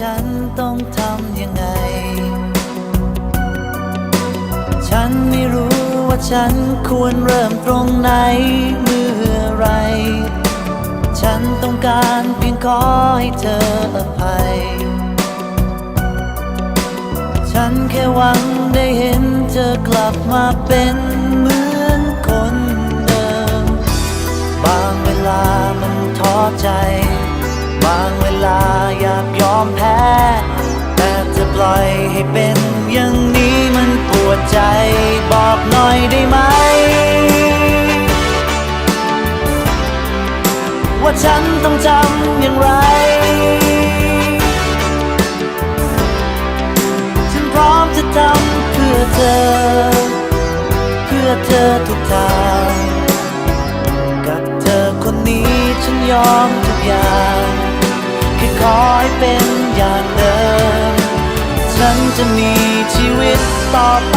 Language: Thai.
ฉันต้องทำยังไง ฉันไม่รู้ว่าฉันควรเริ่มตรงไหนเมื่อไร ฉันต้องการเพียงขอให้เธออภัย ฉันแค่หวังได้เห็นเธอกลับมาเป็น มแพ้ แต่จะปล่อยให้เป็นอย่างนี้มันปวดใจบอกหน่อยได้ไหม ว่าฉันต้องทำอย่างไร ฉันพร้อมจะทำเพื่อเธอ เพื่อเธอทุกทาง กับเธอคนนี้ฉันยอมทุกอย่าง ขอให้เป็นอย่างเดิม ฉันจะมีชีวิตต่อไป